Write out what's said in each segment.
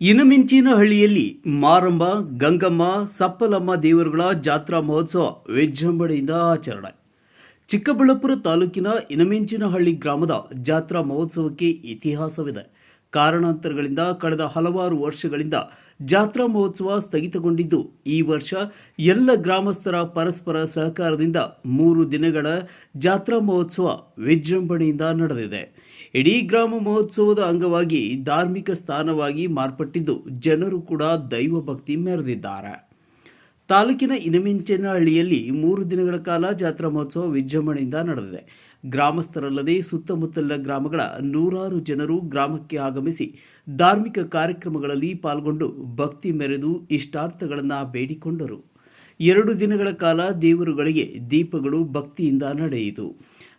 ಇನಮಿಂಚಿನಹಳ್ಳಿಯಲ್ಲಿ ಮಾರಂಬ ಗಂಗಮ್ಮ, ಸಪ್ಪಲಮ್ಮ ದೇವರುಗಳ ಜಾತ್ರಾ ಮಹೋತ್ಸವ ವಿಜೃಂಭಣೆಯಿಂದ ಆಚರಣೆ. ಚಿಕ್ಕಬಳ್ಳಾಪುರ ತಾಲೂಕಿನ ಇನಮಿಂಚಿನಹಳ್ಳಿ ಗ್ರಾಮದ ಜಾತ್ರಾ ಮಹೋತ್ಸವಕ್ಕೆ ಇತಿಹಾಸವಿದೆ. ಕಾರಣಾಂತರಗಳಿಂದ ಕಳೆದ ಹಲವಾರು ವರ್ಷಗಳಿಂದ ಜಾತ್ರಾ ಮಹೋತ್ಸವ ಸ್ಥಗಿತಗೊಂಡಿದ್ದು, ಈ ವರ್ಷ ಎಲ್ಲ ಗ್ರಾಮಸ್ಥರ ಪರಸ್ಪರ ಸಹಕಾರದಿಂದ ಮೂರು ದಿನಗಳ ಜಾತ್ರಾ ಮಹೋತ್ಸವ ವಿಜೃಂಭಣೆಯಿಂದ ನಡೆದಿದೆ. ಇಡೀ ಗ್ರಾಮ ಮಹೋತ್ಸವದ ಅಂಗವಾಗಿ ಧಾರ್ಮಿಕ ಸ್ಥಾನವಾಗಿ ಮಾರ್ಪಟ್ಟಿದ್ದು ಜನರು ಕೂಡ ದೈವ ಭಕ್ತಿ ಮೆರೆದಿದ್ದಾರೆ. ತಾಲೂಕಿನ ಇನಮಿಂಚನಹಳ್ಳಿಯಲ್ಲಿ ಮೂರು ದಿನಗಳ ಕಾಲ ಜಾತ್ರಾ ಮಹೋತ್ಸವ ವಿಜೃಂಭಣೆಯಿಂದ ನಡೆದಿದೆ. ಗ್ರಾಮಸ್ಥರಲ್ಲದೆ ಸುತ್ತಮುತ್ತಲಿನ ಗ್ರಾಮಗಳ ನೂರಾರು ಜನರು ಗ್ರಾಮಕ್ಕೆ ಆಗಮಿಸಿ ಧಾರ್ಮಿಕ ಕಾರ್ಯಕ್ರಮಗಳಲ್ಲಿ ಪಾಲ್ಗೊಂಡು ಭಕ್ತಿ ಮೆರೆದು ಇಷ್ಟಾರ್ಥಗಳನ್ನು ಬೇಡಿಕೊಂಡರು. ಎರಡು ದಿನಗಳ ಕಾಲ ದೇವರುಗಳಿಗೆ ದೀಪಗಳು ಭಕ್ತಿಯಿಂದ ನಡೆಯಿತು.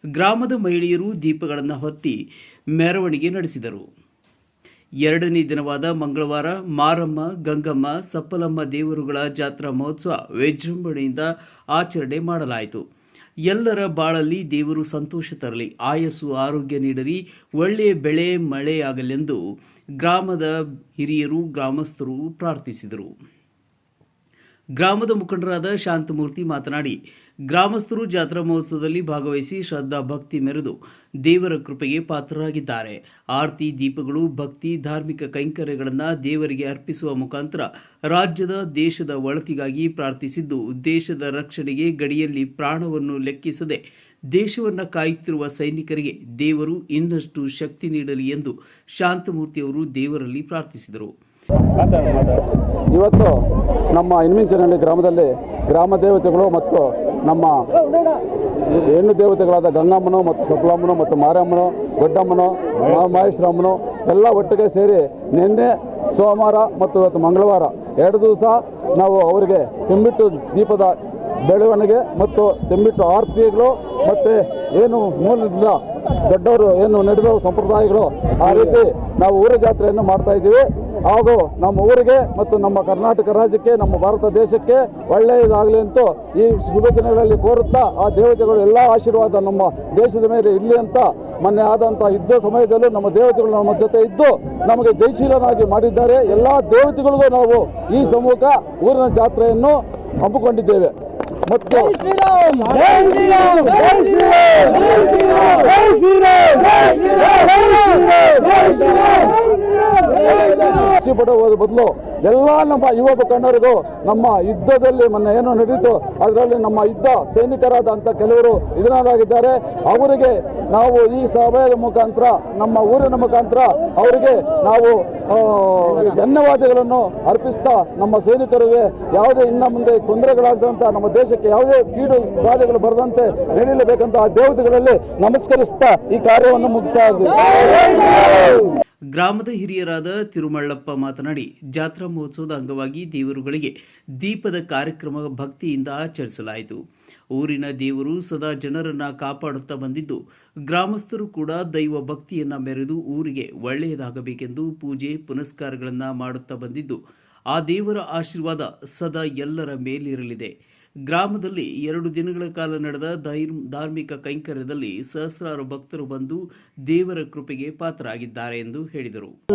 ಗ್ರಾಮದ ಮಹಿಳೆಯರು ದೀಪಗಳನ್ನು ಹೊತ್ತಿ ಮೆರವಣಿಗೆ ನಡೆಸಿದರು. ಎರಡನೇ ದಿನವಾದ ಮಂಗಳವಾರ ಮಾರಮ್ಮ, ಗಂಗಮ್ಮ, ಸಪ್ಪಲಮ್ಮ ದೇವರುಗಳ ಜಾತ್ರಾ ಮಹೋತ್ಸವ ವಿಜೃಂಭಣೆಯಿಂದ ಆಚರಣೆ ಮಾಡಲಾಯಿತು. ಎಲ್ಲರ ಬಾಳಲ್ಲಿ ದೇವರು ಸಂತೋಷ ತರಲಿ, ಆಯಸ್ಸು ಆರೋಗ್ಯ ನೀಡಲಿ ಒಳ್ಳೆಯ ಬೆಳೆ ಮಳೆಯಾಗಲೆಂದು ಗ್ರಾಮದ ಹಿರಿಯರು, ಗ್ರಾಮಸ್ಥರು ಪ್ರಾರ್ಥಿಸಿದರು. ಗ್ರಾಮದ ಮುಖಂಡರಾದ ಶಾಂತಮೂರ್ತಿ ಮಾತನಾಡಿ ಗ್ರಾಮಸ್ಥರು ಜಾತ್ರಾ ಮಹೋತ್ಸವದಲ್ಲಿ ಭಾಗವಹಿಸಿ ಶ್ರದ್ಧಾ ಭಕ್ತಿ ಮೆರೆದು ದೇವರ ಕೃಪೆಗೆ ಪಾತ್ರರಾಗಿದ್ದಾರೆ. ಆರತಿ ದೀಪಗಳು, ಭಕ್ತಿ, ಧಾರ್ಮಿಕ ಕೈಂಕರ್ಯಗಳನ್ನು ದೇವರಿಗೆ ಅರ್ಪಿಸುವ ಮುಖಾಂತರ ರಾಜ್ಯದ ದೇಶದ ಒಳತಿಗಾಗಿ ಪ್ರಾರ್ಥಿಸಿದ್ದು, ದೇಶದ ರಕ್ಷಣೆಗೆ ಗಡಿಯಲ್ಲಿ ಪ್ರಾಣವನ್ನು ಲೆಕ್ಕಿಸದೆ ದೇಶವನ್ನು ಕಾಯುತ್ತಿರುವ ಸೈನಿಕರಿಗೆ ದೇವರು ಇನ್ನಷ್ಟು ಶಕ್ತಿ ನೀಡಲಿ ಎಂದು ಶಾಂತಮೂರ್ತಿಯವರು ದೇವರಲ್ಲಿ ಪ್ರಾರ್ಥಿಸಿದರು. ಇವತ್ತು ನಮ್ಮ ಇನ್ಮಿಂಚನಹಳ್ಳಿ ಗ್ರಾಮದಲ್ಲಿ ಗ್ರಾಮ ದೇವತೆಗಳು ಮತ್ತು ನಮ್ಮ ಹೆಣ್ಣು ದೇವತೆಗಳಾದ ಗಂಗಮ್ಮನು ಮತ್ತು ಸಪ್ಲಮ್ಮನು ಮತ್ತು ಮಾರಮ್ಮನು, ದೊಡ್ಡಮ್ಮನು ಮಹೇಶ್ವರಮ್ಮನು ಎಲ್ಲ ಒಟ್ಟಿಗೆ ಸೇರಿ ನಿನ್ನೆ ಸೋಮವಾರ ಮತ್ತು ಇವತ್ತು ಮಂಗಳವಾರ ಎರಡು ದಿವಸ ನಾವು ಅವರಿಗೆ ತೆಂಬಿಟ್ಟು ದೀಪದ ಬೆಳವಣಿಗೆ ಮತ್ತು ತೆಂಬಿಟ್ಟು ಆರತಿಗಳು ಮತ್ತು ಏನು ಮೂಲದಿಂದ ದೊಡ್ಡವರು, ಏನು ನಡೆದವರು, ಸಂಪ್ರದಾಯಗಳು ಆ ರೀತಿ ನಾವು ಊರ ಜಾತ್ರೆಯನ್ನು ಮಾಡ್ತಾ ಇದ್ದೀವಿ. ಹಾಗೂ ನಮ್ಮ ಊರಿಗೆ ಮತ್ತು ನಮ್ಮ ಕರ್ನಾಟಕ ರಾಜ್ಯಕ್ಕೆ ನಮ್ಮ ಭಾರತ ದೇಶಕ್ಕೆ ಒಳ್ಳೆಯದಾಗಲಿ ಅಂತ ಈ ಶುಭ ದಿನಗಳಲ್ಲಿ ಕೋರುತ್ತಾ ಆ ದೇವತೆಗಳು ಎಲ್ಲ ಆಶೀರ್ವಾದ ನಮ್ಮ ದೇಶದ ಮೇಲೆ ಇರಲಿ ಅಂತ ಮೊನ್ನೆ ಆದಂಥ ಯುದ್ಧ ಸಮಯದಲ್ಲೂ ನಮ್ಮ ದೇವತೆಗಳು ನಮ್ಮ ಜೊತೆ ಇದ್ದು ನಮಗೆ ಜಯಶೀಲನಾಗಿ ಮಾಡಿದ್ದಾರೆ. ಎಲ್ಲ ದೇವತೆಗಳಿಗೂ ನಾವು ಈ ಸಮೂಹ ಊರಿನ ಜಾತ್ರೆಯನ್ನು ಹಮ್ಮಿಕೊಂಡಿದ್ದೇವೆ. ಮತ್ತು ಖುಷಿ ಪಡುವ ಬದಲು ಎಲ್ಲ ನಮ್ಮ ಯುವ ಮುಖಂಡರಿಗೂ ನಮ್ಮ ಯುದ್ಧದಲ್ಲಿ ಮೊನ್ನೆ ಏನು ನಡೀತು ಅದರಲ್ಲಿ ನಮ್ಮ ಯುದ್ಧ ಸೈನಿಕರಾದಂಥ ಕೆಲವರು ಇದರಾಗಿದ್ದಾರೆ ಅವರಿಗೆ ನಾವು ಈ ಸಭೆಯ ಮುಖಾಂತರ ನಮ್ಮ ಊರಿನ ಮುಖಾಂತರ ಅವರಿಗೆ ನಾವು ಧನ್ಯವಾದಗಳನ್ನು ಅರ್ಪಿಸ್ತಾ ನಮ್ಮ ಸೈನಿಕರಿಗೆ ಯಾವುದೇ ಇನ್ನು ಮುಂದೆ ತೊಂದರೆಗಳಾಗದಂತ ನಮ್ಮ ದೇಶಕ್ಕೆ ಯಾವುದೇ ಕೀಡು ಬಾಧೆಗಳು ಬರದಂತೆ ನಡೀಲೇಬೇಕಂತ ಆ ದೇವತೆಗಳಲ್ಲಿ ನಮಸ್ಕರಿಸ್ತಾ ಈ ಕಾರ್ಯವನ್ನು ಮುಗ್ತಾ ಇದ್ದೀವಿ. ಗ್ರಾಮದ ಹಿರಿಯರಾದ ತಿರುಮಳ್ಳಪ್ಪ ಮಾತನಾಡಿ, ಜಾತ್ರಾ ಮಹೋತ್ಸವದ ಅಂಗವಾಗಿ ದೇವರುಗಳಿಗೆ ದೀಪದ ಕಾರ್ಯಕ್ರಮ ಭಕ್ತಿಯಿಂದ ಆಚರಿಸಲಾಯಿತು. ಊರಿನ ದೇವರು ಸದಾ ಜನರನ್ನು ಕಾಪಾಡುತ್ತಾ ಬಂದಿದ್ದು, ಗ್ರಾಮಸ್ಥರು ಕೂಡ ದೈವ ಭಕ್ತಿಯನ್ನು ಮೆರೆದು ಊರಿಗೆ ಒಳ್ಳೆಯದಾಗಬೇಕೆಂದು ಪೂಜೆ, ಪುನಸ್ಕಾರಗಳನ್ನು ಮಾಡುತ್ತಾ ಬಂದಿದ್ದು, ಆ ದೇವರ ಆಶೀರ್ವಾದ ಸದಾ ಎಲ್ಲರ ಮೇಲಿರಲಿದೆ. ಗ್ರಾಮದಲ್ಲಿ ಎರಡು ದಿನಗಳ ಕಾಲ ನಡೆದ ಧೈರ್- ಧಾರ್ಮಿಕ ಕೈಂಕರ್ಯದಲ್ಲಿ ಸಹಸ್ರಾರು ಭಕ್ತರು ಬಂದು ದೇವರ ಕೃಪೆಗೆ ಪಾತ್ರರಾಗಿದ್ದಾರೆ ಎಂದು ಹೇಳಿದರು.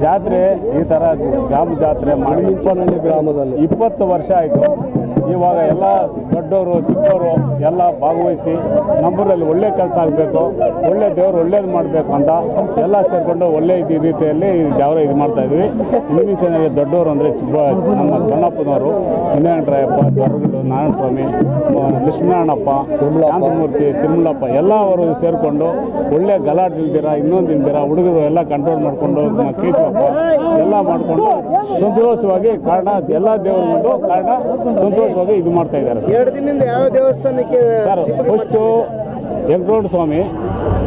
ಜಾತ್ರೆ ಈ ತರ ಗ್ರಾಮ ಜಾತ್ರೆ ಮಾಡಿ. ಗ್ರಾಮದಲ್ಲಿ. ಇಪ್ಪತ್ತು ವರ್ಷ ಆಯಿತು. ಇವಾಗ ಎಲ್ಲ ದೊಡ್ಡವರು ಚಿಕ್ಕವರು ಎಲ್ಲ ಭಾಗವಹಿಸಿ ನಮ್ಮೂರಲ್ಲಿ ಒಳ್ಳೆ ಕೆಲಸ ಆಗಬೇಕು ಒಳ್ಳೆ ದೇವರು ಒಳ್ಳೇದು ಮಾಡಬೇಕು ಅಂತ ಎಲ್ಲ ಸೇರಿಕೊಂಡು ಒಳ್ಳೆ ಇದು ರೀತಿಯಲ್ಲಿ ದೇವರ ಇದು ಮಾಡ್ತಾ ಇದ್ವಿ. ಇನ್ನೂ ಚೆನ್ನಾಗಿ ದೊಡ್ಡವರು ಅಂದರೆ ನಮ್ಮ ಸಣ್ಣಪ್ಪನವರು ವಿನಾಯಕರಾಯಪ್ಪ ದೊರಗಡು ನಾರಾಯಣ ಸ್ವಾಮಿ ಲಕ್ಷ್ಮೀನಾರಾಯಣಪ್ಪ ಶಾಂತಮೂರ್ತಿ ತಿಮ್ಮಲಪ್ಪ ಎಲ್ಲ ಅವರು ಸೇರಿಕೊಂಡು ಒಳ್ಳೆ ಗಲಾಟೆ ಇಲ್ದಿರ ಇನ್ನೊಂದು ಇಲ್ದಿರ ಹುಡುಗರು ಎಲ್ಲ ಕಂಟ್ರೋಲ್ ಮಾಡಿಕೊಂಡು ಕೇಶವಪ್ಪ ಎಲ್ಲ ಮಾಡಿಕೊಂಡು ಸಂತೋಷವಾಗಿ ಕಾರಣ ಎಲ್ಲ ದೇವರು ಕಾರಣ ಸಂತೋಷವಾಗಿ ಇದು ಮಾಡ್ತಾ ಇದ್ದಾರೆ ಸರ್. ಎರಡು ದಿನದಿಂದ ಯಾವ ದೇವಸ್ಥಾನಕ್ಕೆ ಸರ್ ಫಸ್ಟು ವೆಂಕಟರಮಣ ಸ್ವಾಮಿ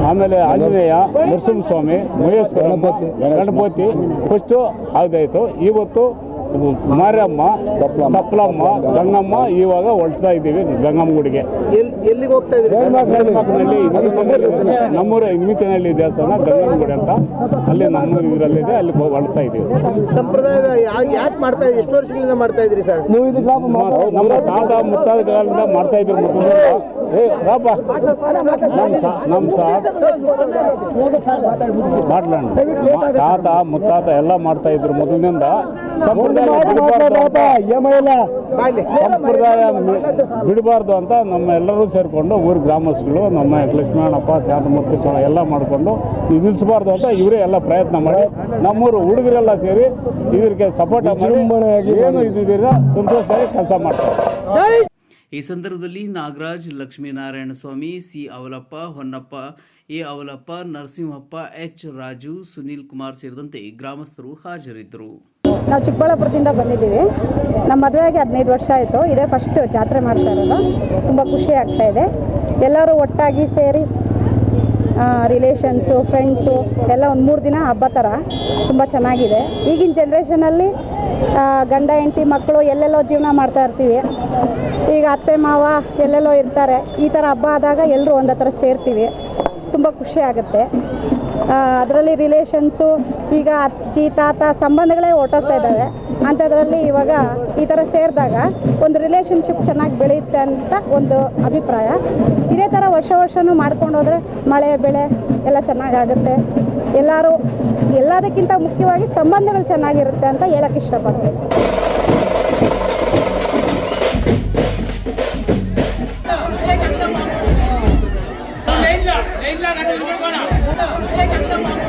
ಆಮೇಲೆ ಆಂಜನೇಯ ನರಸಿಂಹ ಸ್ವಾಮಿ ಮಹೇಶ್ವರ ಗಣಪತಿ. ಫಸ್ಟು ಆಗದಾಯಿತು ಇವತ್ತು ಮಾರಮ್ಮ ಸಪ್ಲಮ್ಮ. ಸಪ್ಲಮ್ಮ ಗಂಗಮ್ಮ. ಇವಾಗ ಹೊರಡ್ತಾ ಇದ್ದೀವಿ ಗಂಗಮ್ಮ ಗುಡಿಗೆ ಎಲ್- ಎಲ್ಲಿಗೆ ಹೋಗ್ತಾ ನಮ್ಮೂರ ಇನ್ಮಿಚನಹಳ್ಳಿ ದೇವಸ್ಥಾನ ಗಂಗಮ್ಮ ಗುಡಿ ಅಂತ. ಅಲ್ಲಿ ನಮ್ಮ ಇದರಲ್ಲಿದೆ ಅಲ್ಲಿ ಹೊರಡ್ತಾ ಇದ್ದೀವಿ ಸರ್. ಸಂಪ್ರದಾಯದ ಯಾಕೆ ಮಾಡ್ತಾ ಇದ್ರಿ? ಎಷ್ಟು ವರ್ಷಗಳಿಂದ ಮಾಡ್ತಾ ಇದ್ರಿ ಸರ್? ನಮ್ಮ ತಾತ ಮುತ್ತಾದ ಕಾಲದಿಂದ ಮಾಡ್ತಾ ಇದ್ರು ಏ ನಮ್ಮ ತಾ ನಮ್ಮ ತಾತ ತಾತ ಮುತ್ತಾತ ಎಲ್ಲ ಮಾಡ್ತಾ ಇದ್ರು ಮೊದಲಿನಿಂದ. ಸಂಪ್ರದಾಯ ಬಿಡಬಾರ್ದು ಅಂತ ಬಾಯ್ಲಿ. ಸಂಪ್ರದಾಯ ಮಿ- ಬಿಡಬಾರ್ದು ಅಂತ ನಮ್ಮ ಎಲ್ಲರೂ ಸೇರಿಕೊಂಡು ಊರ ಗ್ರಾಮಸ್ಥರು ನಮ್ಮ ಲಕ್ಷ್ಮಣಪ್ಪ ಶಾಂತಮೂರ್ತಿ ಸ್ವಾಮಿ ಎಲ್ಲ ಮಾಡಿಕೊಂಡು ನಿಲ್ಲಿಸಬಾರ್ದು ಅಂತ ಇವರೇ ಎಲ್ಲ ಪ್ರಯತ್ನ ಮಾಡಿ ನಮ್ಮೂರು ಹುಡುಗರೆಲ್ಲ ಸೇರಿ ಇದಕ್ಕೆ ಸಪೋರ್ಟ್ ಮಾಡಿ ಏನು ಇದ್ದಿದ್ದೀರ ಸಂತೋಷವಾಗಿ ಕೆಲಸ ಮಾಡ್ತಾರೆ. ಈ ಸಂದರ್ಭದಲ್ಲಿ Nagaraj Lakshminarayana Swamy C Avalappa Honnappa A Avalappa Narasimhappa H Raju Sunil Kumar ಸೇರಿದಂತೆ ಗ್ರಾಮಸ್ಥರು ಹಾಜರಿದ್ದರು. ನಾವು ಚಿಕ್ಕಬಳ್ಳಾಪುರದಿಂದ ಬಂದಿದ್ದೀವಿ. ನಮ್ಮ ಮದುವೆಗೆ ಹದಿನೈದು ವರ್ಷ ಆಯಿತು. ಇದೇ ಫಸ್ಟ್ ಜಾತ್ರೆ ಮಾಡ್ತಾ ಇರೋದು. ತುಂಬ ಖುಷಿ ಆಗ್ತಾ ಇದೆ. ಎಲ್ಲರೂ ಒಟ್ಟಾಗಿ ಸೇರಿ ರಿಲೇಷನ್ಸು ಫ್ರೆಂಡ್ಸು ಎಲ್ಲ ಒಂದು ಮೂರು ದಿನ ಹಬ್ಬ ಥರ ತುಂಬ ಚೆನ್ನಾಗಿದೆ. ಈಗಿನ ಜನ್ರೇಷನಲ್ಲಿ ಗಂಡ, ಹೆಂಡತಿ, ಮಕ್ಕಳು ಎಲ್ಲೆಲ್ಲೋ ಜೀವನ ಮಾಡ್ತಾ ಇರ್ತೀವಿ. ಈಗ ಅತ್ತೆ, ಮಾವ ಎಲ್ಲೆಲ್ಲೋ ಇರ್ತಾರೆ. ಈ ಥರ ಹಬ್ಬ ಆದಾಗ ಎಲ್ಲರೂ ಒಂದು ಹತ್ರ ಸೇರ್ತೀವಿ. ತುಂಬ ಖುಷಿ ಆಗುತ್ತೆ. ಅದರಲ್ಲಿ ರಿಲೇಷನ್ಸು ಈಗ ಅಜ್ಜಿ, ತಾತ ಸಂಬಂಧಗಳೇ ಹೊಟ್ಟೋಗ್ತಾ ಇದ್ದಾವೆ. ಅಂಥದ್ರಲ್ಲಿ ಇವಾಗ ಈ ಥರ ಸೇರಿದಾಗ ಒಂದು ರಿಲೇಷನ್ಶಿಪ್ ಚೆನ್ನಾಗಿ ಬೆಳೆಯುತ್ತೆ ಅಂತ ಒಂದು ಅಭಿಪ್ರಾಯ. ಇದೇ ಥರ ವರ್ಷ ವರ್ಷವೂ ಮಾಡ್ಕೊಂಡು ಹೋದರೆ ಮಳೆ, ಬೆಳೆ ಎಲ್ಲ ಚೆನ್ನಾಗಾಗುತ್ತೆ. ಎಲ್ಲರೂ, ಎಲ್ಲದಕ್ಕಿಂತ ಮುಖ್ಯವಾಗಿ ಸಂಬಂಧಗಳು ಚೆನ್ನಾಗಿರುತ್ತೆ ಅಂತ ಹೇಳಕ್ಕೆ ಇಷ್ಟಪಡ್ತೀನಿ. the